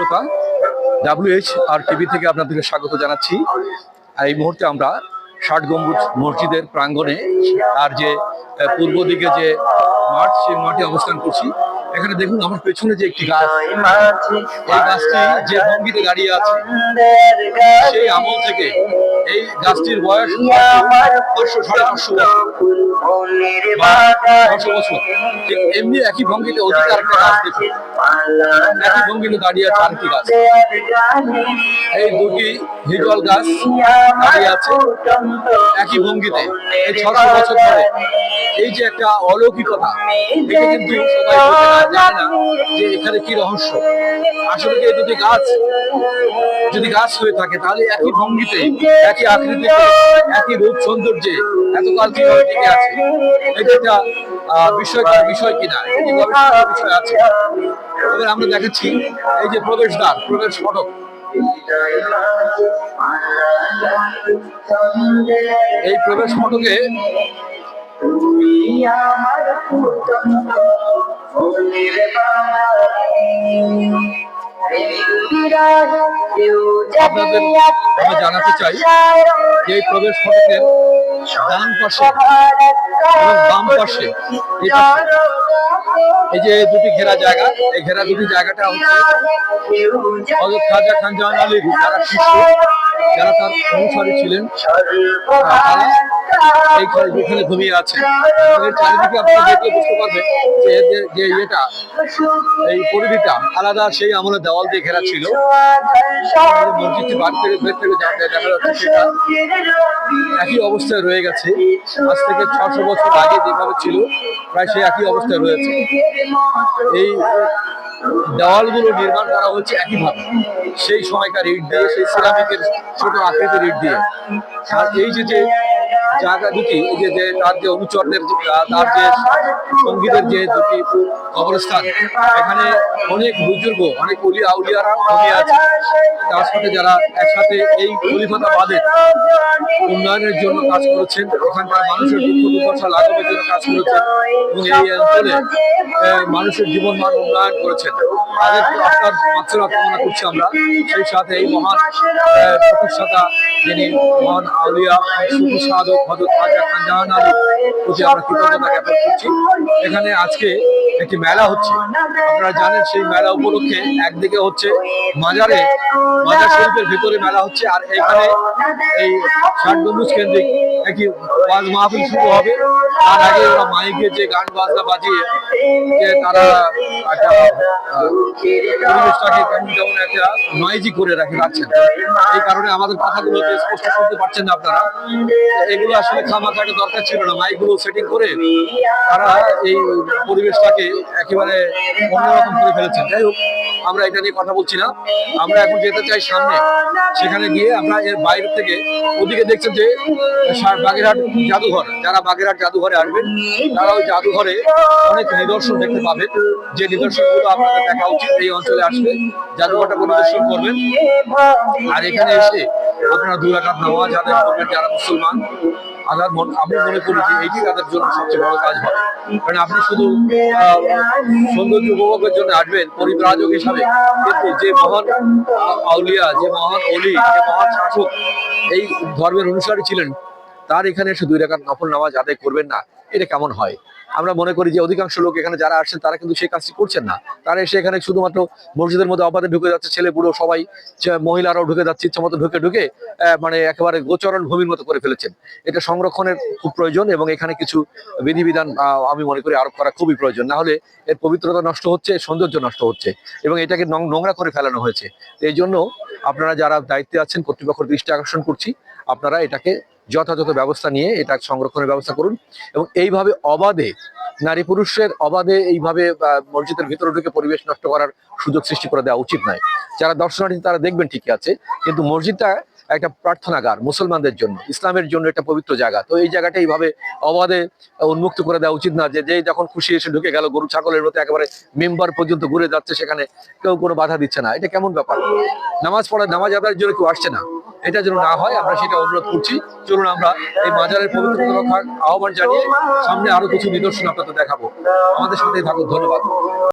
শ্রোতা ডাব্লিউএইচ আর টিভি থেকে আপনাদেরকে স্বাগত জানাচ্ছি। আর এই মুহূর্তে আমরা ষাট গম্বুজ মসজিদের প্রাঙ্গণে আর যে পূর্ব দিকে যে মাঠ সেই মাঠে অবস্থান করছি। এখানে দেখুন আমার পেছনে যে একটি গাছ এই গাছটি যে ভঙ্গিতে দাঁড়িয়ে আছে সেই আমল থেকে এই গাছটির বয়স পাঁচশো সাড়ে পাঁচশো এমনি একই ভঙ্গিতে অধিকার একটা গাছ দেখুন একই ভঙ্গিতে দাঁড়িয়ে আছে আরেকটি গাছ। এই দুটি গাছ দাঁড়িয়ে আছে একই ভঙ্গিতে। এই ছশো বছর ধরে এই যে একটা অলৌকিকতা এটা কিন্তু সবাই জানে না যে এখানে কি রহস্য। আসলে কি দুটি গাছ যদি গাছ হয়ে থাকে তাহলে একই ভঙ্গিতে একই আকৃতিতে একই রূপ সৌন্দর্যে এতকাল টিকে আছে? এটা একটা বিষয় কিনা? বিষয় আছে? এবার আমরা দেখাচ্ছি এই যে প্রবেশদ্বার, প্রবেশ ফটক। এই প্রবেশ ফটকে আপনাদের জানাতে চাই যে প্রবেশ ফটকের ডান পাশে এবং বাম পাশে এই যে দুটি ঘেরা জায়গা এই ঘেরা দুটি জায়গাটা হচ্ছে হজরত খাজা খান জাহান আলী যারা শিষ্য যারা তার অনুসারী ছিলেন তারা এইখানে যেখানে ঘুমিয়ে আছে। এর চারিদিকে দেখলে বুঝতে পারবেন যে যে ইয়েটা, এই পরিধিটা আলাদা সেই আমলে দেওয়াল দিয়ে ঘেরা ছিল। মসজিদটি থেকে বের থেকে যা- দেখা যাচ্ছে সেটা একই অবস্থায় রয়ে গেছে। আজ থেকে ছশো বছর আগে যেভাবে ছিল, প্রায় সেই একই অবস্থায় রয়েছে। এই দেওয়ালগুলো নির্মাণ করা হচ্ছে একইভাবে। সেই সময়কার ইট দিয়ে, সেই সিরামিকের ছোট আকৃতির ইট দিয়ে। আর এই যে যে জায়গা দুটি, এই যে যে তার যে অনুচরদের তার যে সঙ্গীদের যে দুটি কবরস্থান, এখানে অনেক বুজুর্গ, অনেক অলি আউলিয়ারা আছে। তার সাথে যারা একসাথে এই খলিফাতা বাদের উন্নয়নের জন্য কাজ করেছেন, ওখানকার মানুষের দুঃখ দুর্দশা লাঘবের জন্য কাজ করেছেন এবং এই অঞ্চলে মানুষের জীবন মান উন্নয়ন করেছেন। তাদের আপনার মাত্রা কামনা করছি আমরা। সেই সাথে এই মহান প্রতিষ্ঠাতা যিনি মহান আউলিয়া সুফি সাধক হজরত খাজা খান জাহান আলী প্রতি আমরা কৃতজ্ঞতা জ্ঞাপন করছি। এখানে আজকে একটি মেলা হচ্ছে। আপনারা জানেন সেই মেলা উপলক্ষে একদিকে হচ্ছে মাজারে, মাজার শরীফের ভেতরে মেলা হচ্ছে, আর এখানে এই ষাট গম্বুজ কেন্দ্রিক একটি ওয়াজ মাহফিল শুরু হবে। তার আগে ওরা মাইকে যে গান বাজনা বাজিয়ে যে তারা একটা পরিবেশটাকে কেমন কেমন একটা নয়েজি করে রাখে রাখছেন এই কারণে আমাদের কথাগুলো হয়তো স্পষ্ট শুনতে পাচ্ছেন না আপনারা। এগুলো আসলে খামাখাটা দরকার ছিল না। মাইকগুলো সেটিং করে তারা এই পরিবেশটাকে একেবারে অন্যরকম করে ফেলেছেন। যাই হোক, আমরা এটা নিয়ে কথা বলছি না। আমরা এখন যেতে চাই সামনে। সেখানে গিয়ে আমরা এর বাইরে থেকে ওদিকে দেখছেন যে বাগেরহাট জাদুঘর। যারা বাগেরহাট জাদুঘরে আসবেন, তারা ওই জাদুঘরে অনেক নিদর্শন দেখতে পাবেন। যে নিদর্শনগুলো আপনাদের দেখা উচিত, এই অঞ্চলে আসলে জাদুঘরটা পরিদর্শন করবেন। আর এখানে এসে আপনারা দুই রাকাত নামাজ আদায় করবেন, যারা মুসলমান। আমার মন, আমি মনে করি যে এটি তাদের জন্য সবচেয়ে বড় কাজ হবে। কারণ আপনি শুধু সৌন্দর্য উপভোগের জন্য আসবেন, পরিব্রাজক হিসাবে। কিন্তু যে মহান আউলিয়া, যে মহান অলি যে মহান শাসক, এই ধর্মের অনুসারী ছিলেন তার এখানে এসে দুই রাকাত নফল নামাজ আদায় করবেন না। এটা কেমন হয়? আমরা মনে করি যে অধিকাংশ লোক এখানে যারা আসছেন, তারা কিন্তু সেই কাজটি করছেন না। তারা এসে এখানে শুধুমাত্র মসজিদের মধ্যে অবাধে ঢুকে যাচ্ছে, ছেলে বুড়ো সবাই মহিলারাও ঢুকে যাচ্ছে, ইচ্ছা মতো ঢুকে ঢুকে মানে একেবারে গোচরণ ভূমির মতো করে ফেলেছেন। এটা সংরক্ষণের খুব প্রয়োজন এবং এখানে কিছু বিধিবিধান আমি মনে করি আরোপ করা খুবই প্রয়োজন। না হলে এর পবিত্রতা নষ্ট হচ্ছে, সৌন্দর্য নষ্ট হচ্ছে এবং এটাকে নোংরা করে ফেলানো হয়েছে। এই জন্য আপনারা যারা দায়িত্বে আছেন, কর্তৃপক্ষের দৃষ্টি আকর্ষণ করছি, আপনারা এটাকে যথাযথ ব্যবস্থা নিয়ে এটা সংরক্ষণের ব্যবস্থা করুন এবং এইভাবে অবাধে নারী পুরুষের অবাধে এইভাবে মসজিদের ভিতরে ঢুকে পরিবেশ নষ্ট করার সুযোগ সৃষ্টি করে দেওয়া উচিত নয়। যারা দর্শনার্থী তারা দেখবেন ঠিকই আছে, কিন্তু মসজিদটা একটা প্রার্থনাগার মুসলমানদের জন্য, ইসলামের জন্য একটা পবিত্র জায়গা। তো এই জায়গাটা এইভাবে অবাধে উন্মুক্ত করে দেওয়া উচিত না যে যে যখন খুশি এসে ঢুকে গেল, গরু, ছাগলের মতো একেবারে মেম্বার পর্যন্ত ঘুরে যাচ্ছে সেখানে, কেউ কোনো বাধা দিচ্ছে না। এটা কেমন ব্যাপার? নামাজ পড়া, নামাজ আদায়ের জন্য কেউ আসছে না। এটা যেন না হয়, আমরা সেটা অনুরোধ করছি। চলুন আমরা এই মাজারের পবিত্রতা রক্ষার আহ্বান জানিয়ে সামনে আরও কিছু নিদর্শন আপনাদের দেখাবো। আমাদের সাথে থাকুন, ধন্যবাদ।